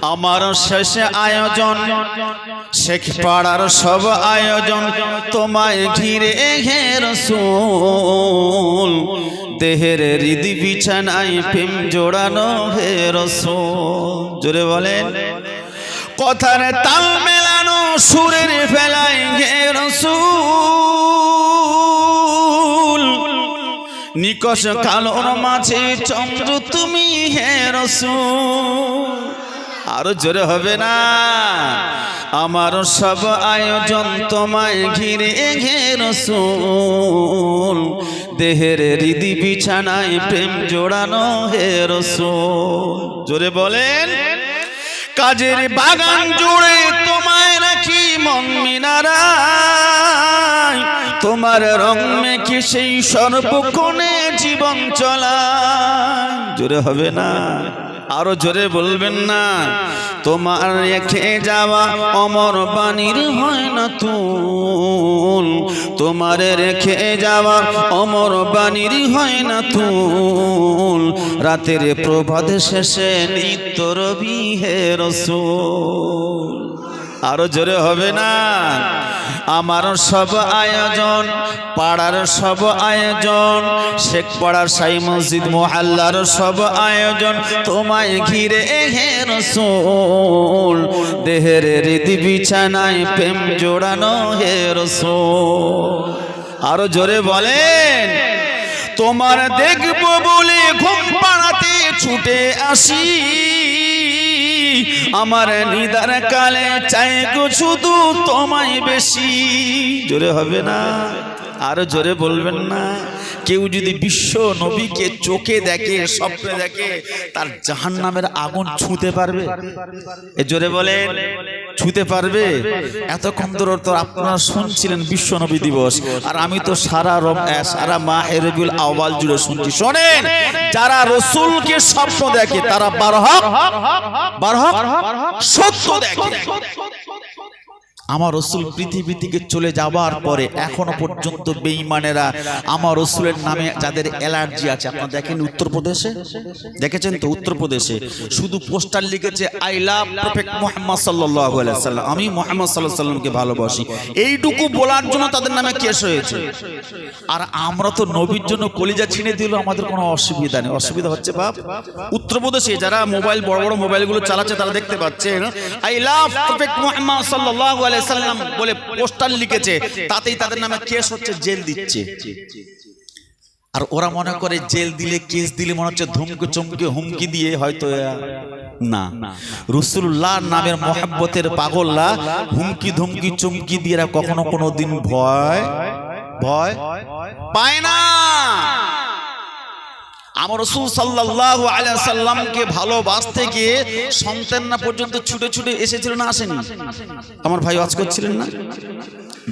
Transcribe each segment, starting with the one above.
আমার শেষে আয়োজন। শেখ পাড়ার সব আয়োজন তোমায় ঘিরে ঘের রসুল। দেহের হৃদি বিছানায় প্রেম জোড়ানো হে রসুল। জোরে বলেন। কথার তাল মেলানো সুরের ফেলায় হে রসুল। নিকশ কালোর মাঝে চন্দ্র তুমি হে রসুল। আরও জোরে হবে না। আমার সব আয়োজন তোমায় ঘিরে ঘে রসুল। দেহের হৃদি বিছানায় প্রেম জোড়ানো হে জোরে বলেন, কাজের বাগান জুড়ে তোমায় রাখি মন মিনারায়। তোমার রং মেখে সেই সর্বক্ষণে জীবন চলা জোরে হবে না। আরও জোরে বলবেন না। তোমার রেখে যাওয়া অমর বাণীর হয় না তুল। তোমার রেখে যাওয়া অমর বাণীর হয় না তুল। রাতের প্রভাত শেষে নিত্য রবি হে রসুল। আরও জোরে হবে না। আমার সব আয়োজন, পাড়ার সব আয়োজন, শেখ পাড়ার সাই মসজিদ মোহাল্লার সব আয়োজন, তোমায় ঘিরে হে রসুল, দেহের রীতি বিছানায় প্রেম জোড়ানো হে রসুল। আরও জোরে বলেন, তোমার দেখব বলে ঘুম পাড়াতে ছুটে আসি। আমার নিদার কালে চাই গো শুধু তোমায় বেশি। জোরে হবে না, আরও জোরে বলবেন না। কেউ যদি বিশ্ব নবীকে চোখে দেখে, স্বপ্নে দেখে, তার জাহান নামের আগুন ছুঁতে পারবে? এ জোরে বলেন। ছুঁতে পারবে? এতক্ষণ ধরে তো আপনারা শুনছিলেন বিশ্ব নবী দিবস। আর আমি তো সারা রব সারা মা এরবিল আওয়াল জুড়ে শুনছি। শোনেন যারা রসুলকে স্বপ্ন দেখে তারা বারো হক সত্য দেখে। আমার রসুল পৃথিবী থেকে চলে যাবার পরে এখনও পর্যন্ত বেঈমানেরা আমার রসুলের নামে যাদের অ্যালার্জি আছে, আপনারা দেখেন উত্তরপ্রদেশে? দেখেছেন তো উত্তরপ্রদেশে? শুধু পোস্টার লিখেছে, আই লাভ প্রফেক্ট মোহাম্মদ সাল্লাহ সাল্লাম আমি মোহাম্মদ সাল্লাহ সাল্লামকে ভালোবাসি। এইটুকু বলার জন্য তাদের নামে কেস হয়েছে। আর আমরা তো নবীর জন্য কলিজা ছিঁড়ে দিল আমাদের কোনো অসুবিধা নেই। অসুবিধা হচ্ছে বাপ, উত্তরপ্রদেশে যারা মোবাইল, বড় বড় মোবাইলগুলো চালাচ্ছে, তারা দেখতে পাচ্ছেন, আই লাভ প্রফেক্ট মোহাম্মদ সাল্লাল্লাহু আলাইহি সাল্লাম বলে পোস্টার লিখেছে, তাতেই তাদের নামে কেস হচ্ছে, জেল দিচ্ছে। আর ওরা মনে করে জেল দিলে কেস দিলে মনে হচ্ছে ধমকে চমকে হুমকি দিয়ে হয়তো না। রসুল্লাহ নামের মহাব্বতের পাগল্লা হুমকি ধমকি চমকি দিয়ে কখনো কোনো দিন ভয় ভয় পায় না। আমার রসুল সাল্লাহ সাল্লামকে ভালোবাসতে গিয়ে সন্তান না পর্যন্ত ছুটে ছুটে এসেছিল না আসেনি? আমার ভাই আজ করছিলেন না?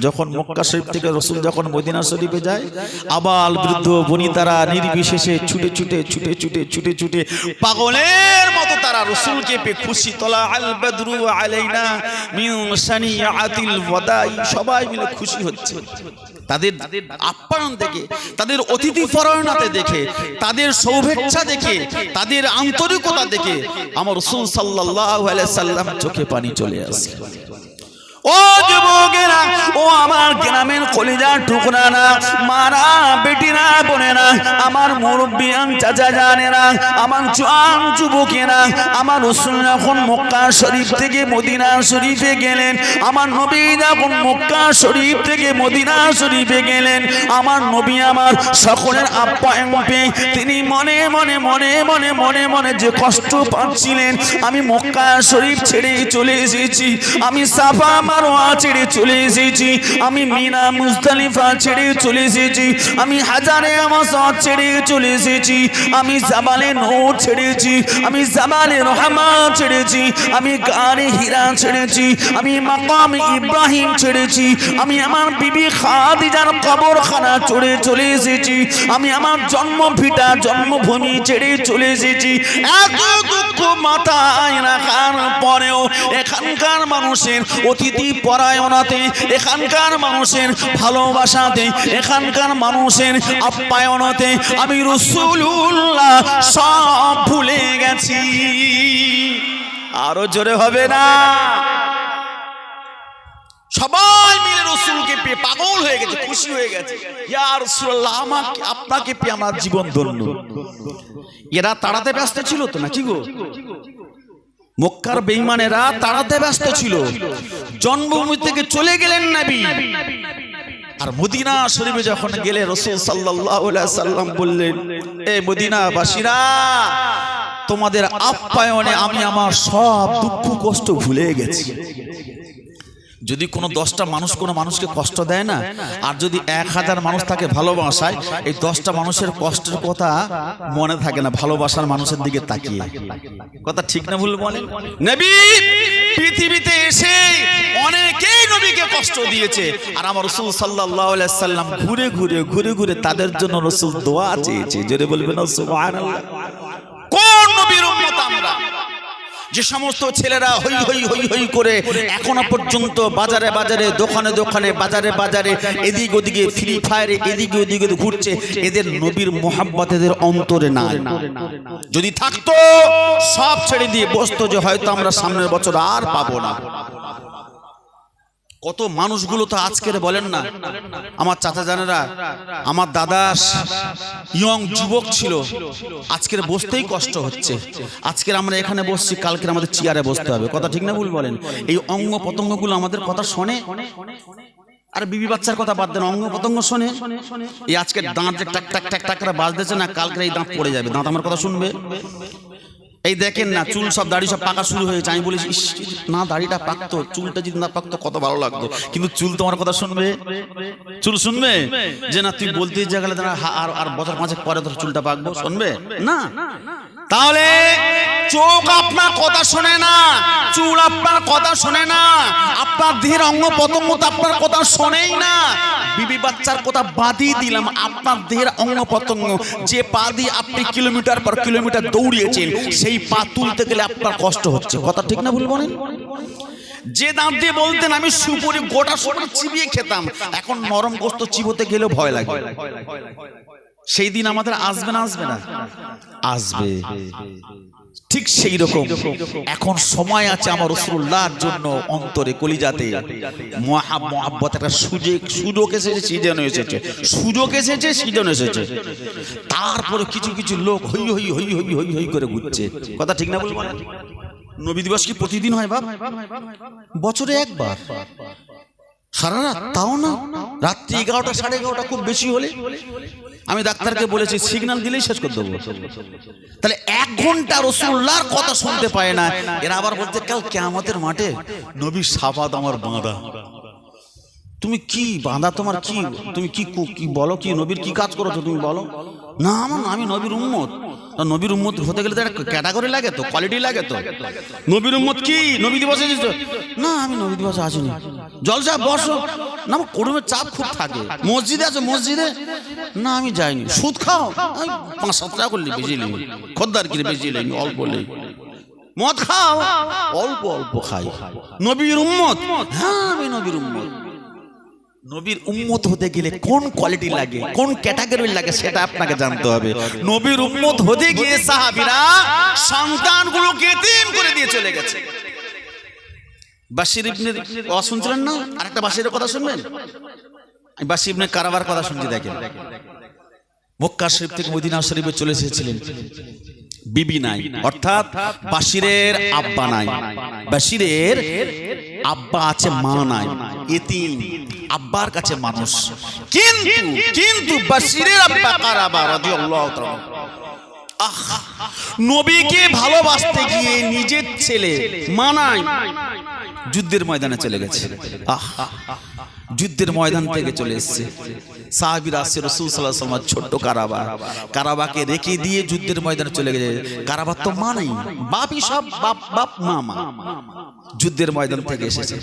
যখন মক্কা শরীফ থেকে রসুল যখন মদিনা শরীফে যায়, আবাল বৃদ্ধ বনিতারা নির্বিশেষে ছুটে ছুটে ছুটে ছুটে ছুটে ছুটে পাগলের তারা রসুলকে পে খুশি। তোলা আল বদরু আলাইনা মিন সানিয়াতিল ওয়াদাই। সবাই মিলে খুশি হচ্ছে। তাদের আপ্যায়ন দেখে, তাদের অতিথি পরায়ণাতে দেখে, তাদের সৌভেচ্ছা দেখে, তাদের আন্তরিকতা দেখে আমার রসুল সাল্লাহ সাল্লাম চোখে পানি চলে আসে। ও যুবকেরা, ও আমার গ্রামের কলিজার টুকরা না মারা বেটি বেটিরা, বোনেরা, আমার মুরব্বিয়ান চাচা জানেরা, আমার জোয়ান যুবকেরা, আমার রসুল যখন মক্কা শরীফ থেকে মদিনা শরীফে গেলেন, আমার নবী যখন মক্কা শরীফ থেকে মদিনা শরীফে গেলেন, আমার নবী আমার সকলের আপ্যায়ন পেয়ে তিনি মনে মনে মনে মনে মনে মনে যে কষ্ট পাচ্ছিলেন, আমি মক্কা শরীফ ছেড়ে চলে এসেছি, আমি সাফা মারোয়া ছেড়ে চলে এসেছি। আমি মিনা মুজদালিফা ছেড়ে চলে এসেছি। আমি হাজারে আমাসাদ ছেড়ে চলে এসেছি। আমি জাবালে নূর ছেড়েছি। আমি জাবালে রহমা ছেড়েছি। আমি গানে হীরা ছেড়েছি। আমি মাকাম ইব্রাহিম ছেড়েছি। আমি আমার বিবি খাদিজার কবরখানা চড়ে চলে এসেছি। আমি আমার জন্ম ভিটা, জন্মভূমি ছেড়ে চলে এসেছি। এত দুঃখ মাথায় রাখার পরেও এখানকার মানুষের অতিথি পরায়ণাতে এখানকার মানুষের ভালোবাসাতে এখানকার মানুষের আপ্যায়নতে, আমি রসুল্লাহ সব ভুলে গেছি। আরও জোরে হবে না? সবাই মিলে রসুলকে পেয়ে পাগল হয়ে গেছে, খুশি হয়ে গেছে। ইয়া রাসূলুল্লাহ, আমাকে, আপনাকে পেয়ে আমার জীবন ধন্য। এরা তাড়াতে ব্যস্ত ছিল তো না কি গো? মক্কার বেঈমানেরা তাড়াতে ব্যস্ত ছিল। জন্মভূমি থেকে চলে গেলেন নবী। আর মদিনা শরীফে যখন গেলে রসুল সাল্লাম বললেন, এ মদিনাবাসীরা, তোমাদের আপ্যায়নে আমি আমার সব দুঃখ কষ্ট ভুলে গেছি। যদি কোনো দশটা মানুষ কোনো মানুষকে কষ্ট দেয় না আর যদি এক হাজার মানুষ তাকে ভালোবাসায় এই দশটা মানুষের কষ্টের কথা মনে থাকে না ভালোবাসার মানুষের দিকে তাকিয়ে। কথা ঠিক না ভুল বলেন নবী পৃথিবীতে এসে অনেকেই নবীকে কষ্ট দিয়েছে আর আমার রসুল আলাইহি সাল্লাম ঘুরে ঘুরে ঘুরে ঘুরে তাদের জন্য রসুল দোয়া চেয়েছে। জোরে বলবেন কোন নবীর উম্মত আমরা? যে সমস্ত ছেলেরা হই হই হই হই করে এখনও পর্যন্ত বাজারে বাজারে, দোকানে দোকানে, বাজারে বাজারে এদিক ওদিকে ফ্রি ফায়ারে এদিকে ওদিকে ঘুরছে, এদের নবীর মোহাম্মত এদের অন্তরে না যদি থাকতো, সব ছেড়ে দিয়ে বসতো যে হয়তো আমরা সামনের বছর আর পাবো না। কত মানুষগুলো তো আজকের বলেন না। আমার চাচা জানেরা, আমার দাদা ইয়ং যুবক ছিল। আজকের বসতেই কষ্ট হচ্ছে। আজকের আমরা এখানে বসছি, কালকের আমাদের চেয়ারে বসতে হবে। কথা ঠিক না ভুল বলেন? এই অঙ্গ প্রত্যঙ্গগুলো আমাদের কথা শোনে? আর বিবি বাচ্চার কথা বাদ দেন, অঙ্গ প্রত্যঙ্গ শোনে? এই আজকে দাঁত যে টাক টাক টাক করে বাজতেছে না কালকে এই দাঁত পড়ে যাবে। দাঁত আমার কথা শুনবে? এই দেখেন না চুল সব দাড়ি সব পাকা শুরু হয়েছে। আমি বলি না দাড়িটা পাকতো চুলটা যদি না পাকতো কত ভালো লাগতো। কিন্তু চুল তোমার কথা শুনবে? চুল শুনবে? যে না তুই বলতে যা গেলে আর আর বছর পাঁচেক পরে তোর চুলটা পাকবো। শুনবে? না। তাহলে চোখ আপনার কথা শোনে না চুল আপনার কথা শোনে না আপনার দেহের অঙ্গ প্রত্যঙ্গ তো আপনার কথা শোনেই না। বিবি বাচ্চার কথা বাদই দিলাম আপনার দেহের অঙ্গ প্রত্যঙ্গ। যে পা দিয়ে আপনি কিলোমিটার পর কিলোমিটার দৌড়িয়েছেন সেই পা তুলতে গেলে আপনার কষ্ট হচ্ছে। কথা ঠিক না ভুল বলেন যে দাঁত দিয়ে বলতেন, আমি সুপুরি গোটা সুপুরি চিবিয়ে খেতাম। এখন নরম গোস্ত চিবোতে গেলেও ভয় লাগে। সেই দিন আমাদের আসবে না আসবে না? আসবে। ঠিক সেই রকম। এখন সময় আছে আমার রসুল্লাহর জন্য অন্তরে কলিজাতে। মহা মহাব্বত, একটা সুযোগ সুযোগ এসেছে সিজন এসেছে। সুযোগ এসেছে সিজন এসেছে। তারপরে কিছু কিছু লোক হই হই হই হই হই হই করে ঘুরছে। কথা ঠিক না বলব? নবী দিবস কি প্রতিদিন হয় বাপ? বছরে একবার। সারা রাত তাও না? রাত্রি এগারোটা সাড়ে এগারোটা খুব বেশি হলে আমি ডাক্তারকে বলেছি সিগন্যাল দিলেই শেষ করে দেবো। তাহলে এক ঘণ্টা রসুল্লার কথা শুনতে পায় না। এরা আবার বলতে কাল আমাদের মাঠে নবী সাফাত আমার বাঁধা। তুমি কি বাঁধা তোমার কি? তুমি কি কু- বলো কি? নবীর কি কাজ করেছ তুমি বলো? না, আমার আমি নবীর উম্মত। নবীর উম্মত হতে গেলে তো একটা ক্যাটাগরি লাগে তো কোয়ালিটি লাগে তো। নবীর উম্মত কি? নবী দিবসে? না, আমি নবী দিবসে আসিনি। জলসা, বসো। না, আমার চাপ খুব থাকে। মসজিদে আছে, মসজিদে? না, আমি যাইনি। সুদ খাও। আমি পাঁচ, সাত টাকা করলে বেশি নেই। খদ্দার কিনে বেশি নেই, অল্প নেই। মদ খাও। অল্প অল্প খাই। নবীর উম্মত? হ্যাঁ আমি নবীর উম্মত। নবীর উম্মত হতে গেলে কোন কোয়ালিটি লাগে? কোন ক্যাটাগরি লাগে? সেটা আপনাকে জানতে হবে। নবীর উম্মত হতে গিয়ে সাহাবীরা সন্তানগুলোকে এতিম করে দিয়ে চলে গেছে। বাসির ইবনে ওয়া শুনছিলেন না? আরেকটা বাসিরের কথা শুনবেন? আমি বাসি ইবনে কারাবার কথা শুনছি দেখেন। মক্কা শরীফ থেকে মদিনা শরীফে চলে এসেছিলেন। বিবি নাই। অর্থাৎ বাসিরের আব্বা নাই। বাসিরের আব্বা আছে মা নাই। এতিম। আব্বার কাছে মানুষ। কিন্তু কিন্তু বাসিরের আব্বা কারাবা রাদিয়াল্লাহু তাআলা। আহ নবীকে ভালোবাসতে গিয়ে নিজের ছেলে মানায় যুদ্ধের ময়দানে চলে গেছে। আহ যুদ্ধের ময়দান থেকে চলে এসেছে। আসছে ছোট্ট কারাবা। কারাবাকে রেখে দিয়ে যুদ্ধের ময়দানে চলে গেছে। কারাবার তো সব বাপ বাপ যুদ্ধের ময়দান থেকে এসেছে।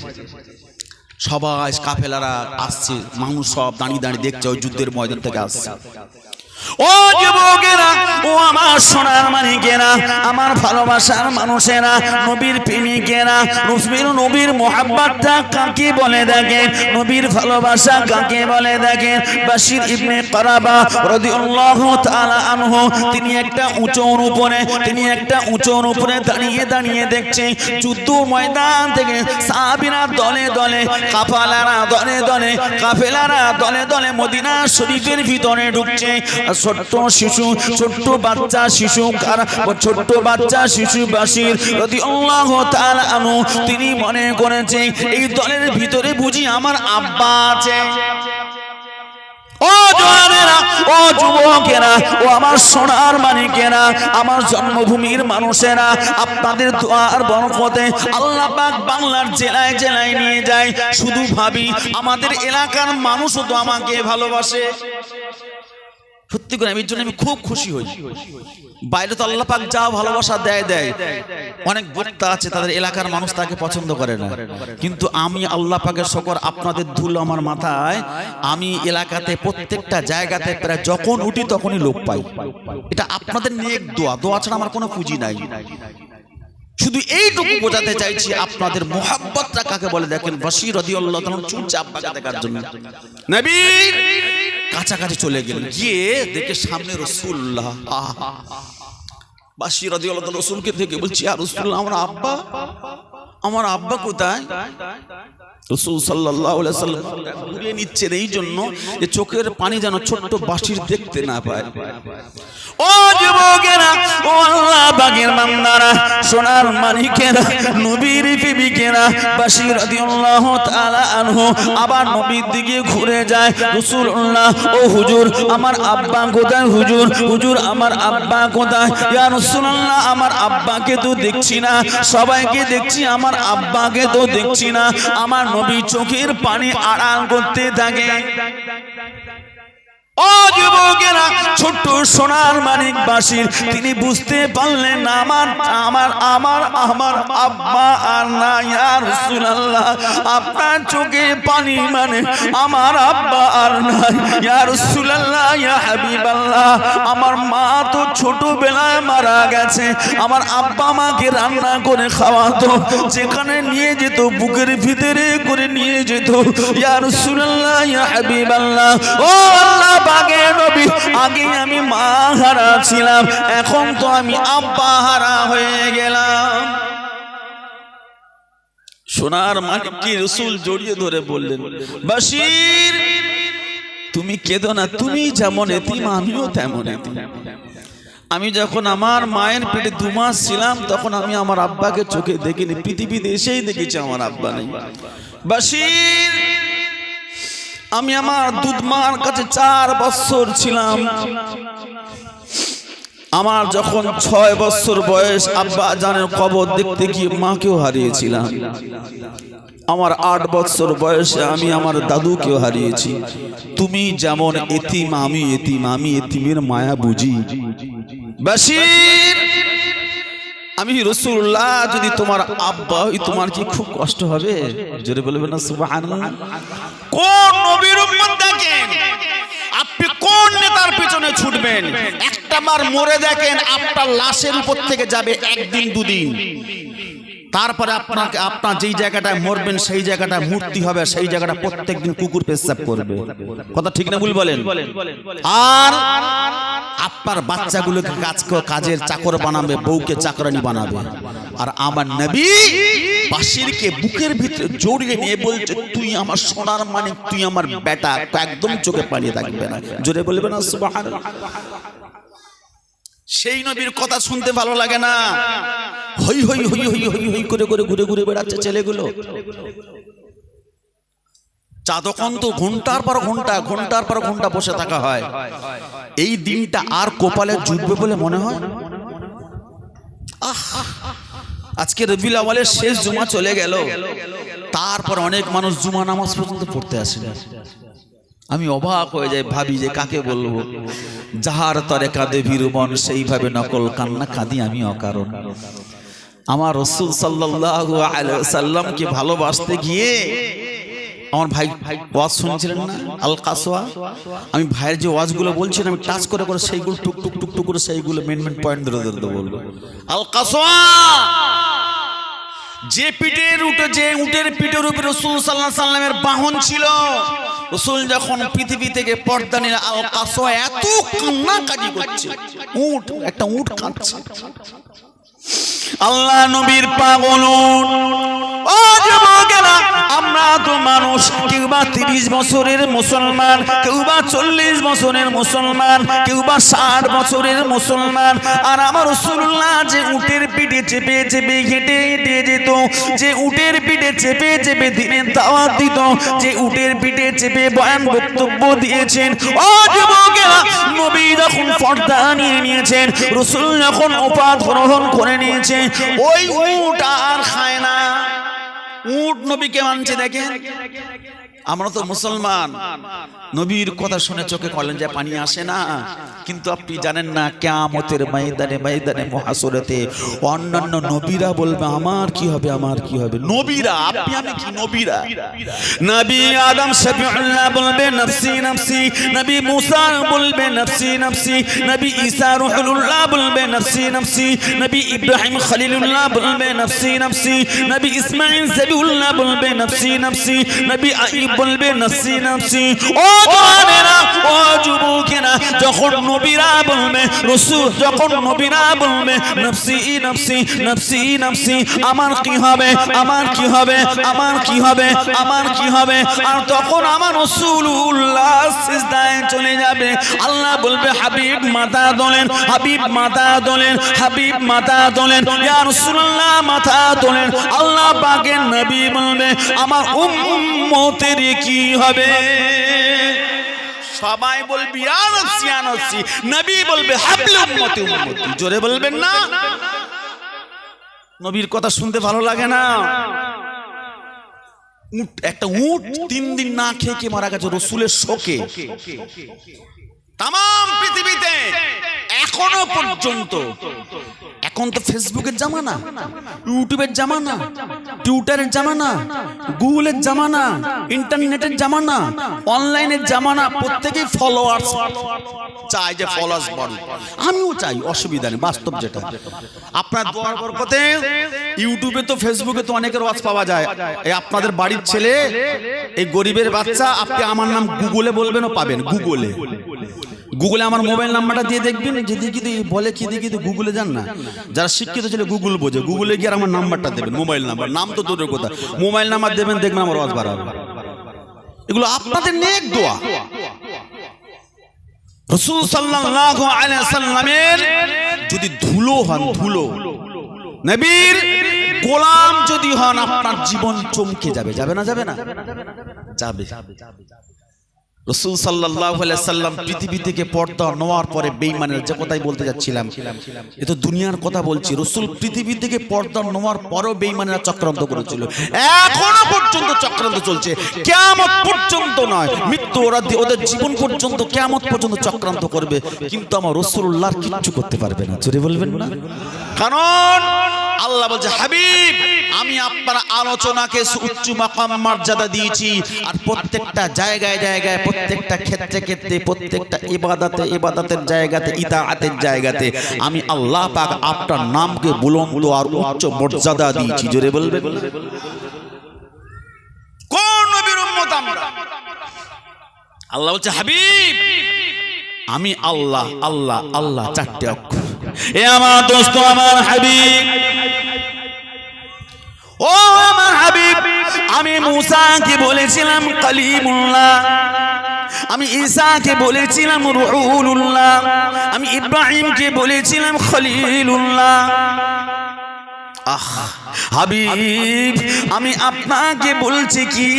সবাই কাফেলারা আসছে, মানুষ সব দাঁড়িয়ে দাঁড়িয়ে দেখছে ওই যুদ্ধের ময়দান থেকে আসছে। ও যুবকেরা, ও আমার সোনার মানিকেরা আমার ভালোবাসার মানুষেরা, নবীর প্রেমিকেরা নবীর নবীর মোহাব্বতটা কাকে বলে দেখেন নবীর ভালোবাসা কাকে বলে দেখেন বাশির ইবনে কারাবা রাদিয়াল্লাহু তাআলা আনহু, তিনি একটা উঁচুর উপরে, তিনি একটা উঁচুর উপরে দাঁড়িয়ে দাঁড়িয়ে দেখছে, যুদ্ধ ময়দান থেকে সাহাবীরা দলে দলে, কাফালারা দলে দলে, কাফেলারা দলে দলে মদিনা শরীফের ভিতরে ঢুকছে ছোট্ট শিশু, ছোট্ট বাচ্চা শিশু ছোট্ট বাচ্চা শিশু বাসির আনু তিনি মনে করেছে, এই দলের ভিতরে বুঝি আমার আব্বা আছে। ও জওয়ানেরা ও যুবকেরা, ও আমার সোনার মানিকেরা আমার জন্মভূমির মানুষেরা, আপনাদের দোয়ার বরকতে আল্লাহ পাক বাংলার জেলায় জেলায় নিয়ে যায়। শুধু ভাবি, আমাদের এলাকার মানুষও তো আমাকে ভালোবাসে। সত্যি করে আমি জন্য আমি খুব খুশি হই। বাইরে তো আল্লাহ পাক যা ভালোবাসা দেয় দেয়। অনেক বক্তা আছে, তাদের এলাকার মানুষ তাকে পছন্দ করে না। কিন্তু আমি আল্লাহ পাকের শকর আপনাদের ধুল আমার মাথায়, আমি এলাকাতে প্রত্যেকটা জায়গাতে প্রায় যখন উঠি তখনই লোক পাই। এটা আপনাদের নেক দোয়া। দোয়া ছাড়া আমার কোনো পুঁজি নাই। শুধু এইটুকু বোঝাতে চাইছি আপনাদের মোহাব্বতটা কাকে বলে দেখেন? বসির রদিউল্লাহ চুলছে আব্বাকে দেখার জন্য। নবী! কাছাকাছি চলে গেলেন গিয়ে দেখে সামনে রসুল্লাহ বাসি বাসি আল্লাহ রসুলকে দেখে বলছি আর রসুল্লাহ আমার আব্বা আমার আব্বা কোথায়? রসুল সাল্লাহ ঘুরিয়ে নিচ্ছেন এই জন্য যে চোখের পানি যেন ছোট্ট বাসির দেখতে না হুজুর, আমার আব্বা কোথায় হুজুর? হুজুর, আমার আব্বা কোথায়? আমার আব্বাকে তো দেখছি না, সবাইকে দেখছি, আমার আব্বাকে তো দেখছি না, আমার নবী চোখের পানি আড়াল করতে থাকে। তিনি বুঝতে পারলেন আমার আমার আমার আমার আব্বা আর না ইয়া রাসূলুল্লাহ। আপনার চোখে পানি মানে আমার আব্বা আর নাই, ইয়া রাসূলুল্লাহ, ইয়া আমার মা তো ছোটবেলায় মারা গেছে, আমার আব্বা মাকে রান্না করে খাওয়াতো, যেখানে নিয়ে যেত, বুকের ভিতরে করে নিয়ে যেত। ইয়ার রাসূলুল্লাহ, ইয়া হাবিবাল্লাহ। ও আল্লাহ আগে আমি মা হারা ছিলাম, এখন তো আমি আব্বা হারা হয়ে গেলাম। সোনার মানিককে রসুল জড়িয়ে ধরে বললেন বাসির তুমি কেঁদো না, তুমি যেমন এতিম, আমিও তেমন এতিম। আমি যখন আমার মায়ের পেটে দু মাস ছিলাম, তখন আমি আমার আব্বাকে চোখে দেখিনি, পৃথিবীতে এসেই দেখেছি আমার আব্বা নেই। বাসির আমি আমার দুধ মার কাছে চার বছর ছিলাম। আমার যখন ছয় বছর বয়স, আব্বা জানের কবর দেখতে গিয়ে মাকেও হারিয়েছিলাম। আমার আট বছর বয়সে আমি আমার দাদুকেও হারিয়েছি। তুমি যেমন এতিম, আমি এতিম, আমি এতিমের মায়া বুঝি। বাসির আমি রসুল্লাহ, যদি তোমার আব্বা হই তোমার কি খুব কষ্ট হবে? জোরে বলবে না সুবহানাল্লাহ। কোন নবীর উম্মত দেখেন? আপনি কোন নেতার পেছনে ছুটবেন? একটা মার মরে দেখেন, আপনার লাশের উপর থেকে যাবে একদিন, দুদিন। তারপরে আপনাকে, আপনার যেই জায়গাটায় মরবেন, সেই জায়গাটায় মূর্তি হবে, সেই জায়গাটা প্রত্যেকদিন কুকুর পেশাব করবে। কথা ঠিক না ভুল বলেন? আর আপনার বাচ্চাগুলোকে কাজ কাজের চাকর বানাবে, বউকে চাকরানি বানাবে। আর আমার নবী বাসিরকে বুকের ভিতরে জড়িয়ে নিয়ে বলছে, তুই আমার সোনার মানে তুই আমার বেটা, একদম চোখে পালিয়ে থাকবে না। জোরে বলবে না, সুবহানাল্লাহ। সেই নবীর কথা শুনতে ভালো লাগে না। হই হই হই হই হই হই করে করে ঘুরে ঘুরে বেড়াচ্ছে ছেলেগুলো। চা তো ঘণ্টার পর ঘণ্টা ঘণ্টার পর ঘণ্টা বসে থাকা হয়। এই দিনটা আর কপালে জুটবে বলে মনে হয়? আহ আজকে রবিল আওয়ালের শেষ জুমা চলে গেল। তারপর অনেক মানুষ জুমা নামাজ পর্যন্ত পড়তে আসে। আমি অবাক হয়ে যাই ভাবি যে কাকে বলব? যাহার তরে কাঁদে ভীরুমন সেইভাবে নকল কান্না কাঁদি আমি অকারণ। আমার রসুল আলাইহি সাল্লামকে ভালোবাসতে গিয়ে আমার ভাই ওয়াজ শুনছিলেন না? আল কাসোয়া আমি ভাইয়ের যে ওয়াজগুলো বলছেন আমি টাচ করে করে সেইগুলো, টুক টুক টুক টুক করে সেইগুলো মেন মেন পয়েন্ট ধরে ধরে বলব। আল কাসোয়া যে পিঠের উঠে, যে উটের পিঠের উপরে রসুল সাল্লাহ সাল্লামের বাহন ছিল রসুল যখন পৃথিবী থেকে পর্দা নিয়ে কাসোয়া এত কান্না কাজি করছে উট একটা উট কাঁদছে আল্লাহ নবীর পাগল। ও যুবকেরা, আমরা তো মানুষ, কেউ বা তিরিশ বছরের মুসলমান, কেউ বা চল্লিশ বছরের মুসলমান, কেউ বা ষাট বছরের মুসলমান। আর আমার রসুল্লাহ যে উটের পিঠে চেপে চেপে হেঁটে হেঁটে যেত, যে উটের পিঠে চেপে চেপে দিনের দাওয়াত দিত, যে উটের পিঠে চেপে বয়ান বক্তব্য দিয়েছেন, ও যুবকেরা, নবী যখন পর্দা নিয়ে নিয়েছেন, রসুল যখন উপাদ গ্রহণ করে নিয়েছে ওই উট আর খায় না। উট নবীকে মানছে, দেখেন? আমরা তো মুসলমান। নবীর কথা শুনে চোখে কলেন যে পানি আসে না। কিন্তু আপনি জানেন না, কেয়ামতের ময়দানে ময়দানে, মহাসুরতে অন্যান্য নবীরা বলবে, আমার কি হবে, আমার কি হবে? নবীরা, আপনি, আমি কি নবীরা? নবী আদম শফিউল্লাহ বলবে, নফসি নফসি। নবী মুসা বলবে, নফসি নফসি। নবী ঈসা রুহুল্লাহ বলবে, নফসি নফসি। নবী ইব্রাহিম খলিলুল্লাহ বলবে, নফসি নফসি। নবী ইসমাইল বলবে নফসি নফসি, নবী বলবে নফসি নফসি। ও ও যখন নবীরা বলবে, রাসূল যখন নবীরা বলবে, নফসি নফসি নফসি নফসি, আমার কি হবে, আমার কি হবে, আমার কি হবে, আমার কি হবে? আর তখন আমার রাসূলুল্লাহ সিজদায় চলে যাবে। আল্লাহ বলবে, হাবিব মাথা দোলেন, হাবিব মাথা দোলেন, হাবিব মাথা দোলেন, ইয়া রাসূলুল্লাহ মাথা দোলেন। আল্লাহ পাকের নবী বলবে আমার উম্মতের কি হবে? সবাই বলবি আনসি নবী বলবে, হাবলে উম্মতি উম্মতি। জোরে বলবেন না? নবীর কথা শুনতে ভালো লাগে না? উট, একটা উট তিন দিন না খেয়ে কে মারা গেছে? রসুলের শোকে। তাম পৃথিবীতে এখনও পর্যন্ত এখন তো ফেসবুকের জামানা ইউটিউবের জামানা টুইটারের জামানা গুগলের জামানা ইন্টারনেটের জামানা অনলাইনের জামানা, প্রত্যেকেই ফলোয়ার্স চাই যে ফলোয়ার্স বাড়ুক। আমিও চাই, অসুবিধা নেই, বাস্তব যেটা। আপনার দোয়ার বরকতে ইউটিউবে তো ফেসবুকে তো অনেকের ওয়াজ পাওয়া যায়। এই আপনাদের বাড়ির ছেলে, এই গরিবের বাচ্চা, আপনি আমার নাম গুগলে বলবেন ও পাবেন গুগলে গুগলে আমার মোবাইল নাম্বারটা দিয়ে দেখবেন যে দেখি তো এই বলে কি দেখি তো গুগলে যান না। যারা শিক্ষিত ছিল গুগল বোঝে গুগলে গিয়ে আমার নাম্বারটা দেবেন মোবাইল নাম্বার নাম তো দূরের কথা। মোবাইল নাম্বার দেবেন, দেখবেন আমার ওয়াজ বাড়াবে। এগুলো আপনাদের নেক দোয়া। রসুল আলাইহি সাল্লামের যদি ধুলো হন, ধুলো। নবীর গোলাম যদি হন, আপনার জীবন চমকে যাবে। যাবে না যাবে না? যাবে। রসুল সাল্লাল্লাহু আলাইহি সাল্লাম পৃথিবী থেকে পর্দা নেওয়ার পরে বেঈমানের যে কথাই বলতে যাচ্ছিলাম। এ তো দুনিয়ার কথা বলছি। রসুল পৃথিবী থেকে পর্দা নেওয়ার পরও বেঈমানেরা চক্রান্ত করেছিল। এখনও পর্যন্ত চক্রান্ত চলছে। কিয়ামত পর্যন্ত নয় মৃত্যু ওরা ওদের জীবন পর্যন্ত কিয়ামত পর্যন্ত চক্রান্ত করবে। কিন্তু আমার রসুল্লাহর কিচ্ছু করতে পারবে না? জোরে বলবেন না। কারণ আল্লাহ বলছে, হাবিব, আমি আপনার আলোচনাকে উচ্চ মাকাম মর্যাদা দিয়েছি। আর প্রত্যেকটা জায়গায় জায়গায়, প্রত্যেকটা ক্ষেত্রে ক্ষেত্রে, প্রত্যেকটা ইবাদতে, ইবাদতের জায়গাতে, ইতাআতের জায়গাতে, আমি আল্লাহ পাক আপনার নামকে বুলন্দ আর উচ্চ মর্যাদা দিয়েছি। জোরে বলবেন কোন নবীর উম্মত আমরা? আল্লাহ বলছে, হাবিব, আমি আল্লাহ আল্লাহ আল্লাহ চারটে অক্ষর। এ আমার দোস্ত, আমার হাবিব ও আমার হাবিব আমি মুসাকে বলেছিলাম কালিমুল্লাহ। আমি ঈসাকে বলেছিলাম রুহুলুল্লাহ। আমি ইব্রাহিমকে বলেছিলাম খলিলুল্লাহ। আহ, হাবিব, আমি আপনাকে বলছি কি?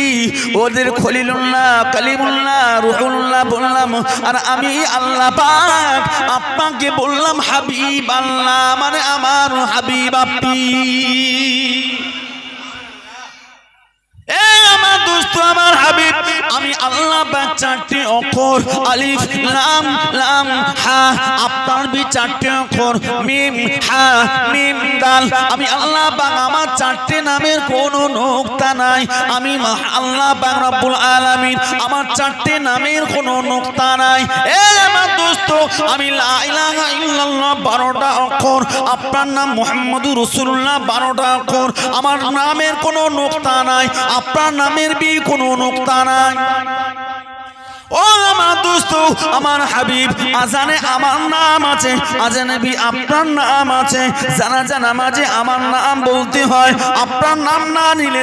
ওদের খলিলুল্লাহ, কালিমুল্লাহ রুহুল্লাহ বললাম, আর আমি আল্লাহ পাক আপনাকে বললাম হাবিব আল্লাহ মানে আমার হাবিব আপনি। দোস্ত আমার হাবিব। আমি আল্লাহ চারটি অক্ষর, আলিফ, লাম লাম, হা, আপনার বি চারটি অক্ষর, মিম, হা, মিম, দাল। আমি আল্লাহ পাক আমার চারটে নামের কোনো নোক্তা নাই। আমি আল্লাহ পাক রব্বুল আলামিন আমার চারটে নামের কোনো নোক্তা নাই। এ দোস্ত আমি বারোটা অক্ষর, আপনার নাম মোহাম্মদুর রসুল্লাহ বারোটা অক্ষর, আমার নামের কোনো নোক্তা নাই, আপনার নামের বি কোনো নোক্তা নাই। ও আমার দোস্ত, আমার হাবিব, আজানে আমার নাম আছে আজানে বি আপনার নাম আছে। আমার নাম বলতে হয়, আপনার নাম না নিলে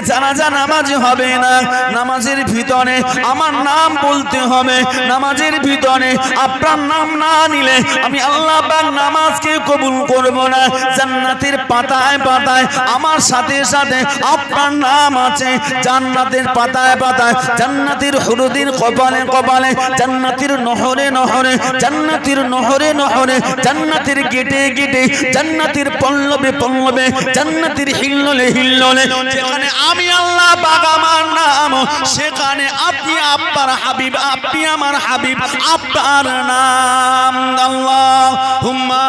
হবে না। নামাজের ভিতরে আমার নাম বলতে হবে, নামাজের ভিতরে আপনার নাম না নিলে আমি আল্লাহ নামাজকে কবুল করব না। জান্নাতের পাতায় পাতায় আমার সাথে সাথে আপনার নাম আছে। জান্নাতের পাতায় পাতায়, জান্নাতের হলুদিন কপালে কপালে জান্নাতের নহরে নহরে, জান্নাতের নহরে নহরে, জান্নাতের গেটে গেটে, জান্নাতের পল্লবে পল্লবে, জান্নাতের হিল্ললে হিল্ললে, যেখানে আমি আল্লাহ আমার নাম, সেখানে আপনি আপনার হাবিব, আপনি আমার হাবিব আপনার নাম আল্লাহ হুম্মা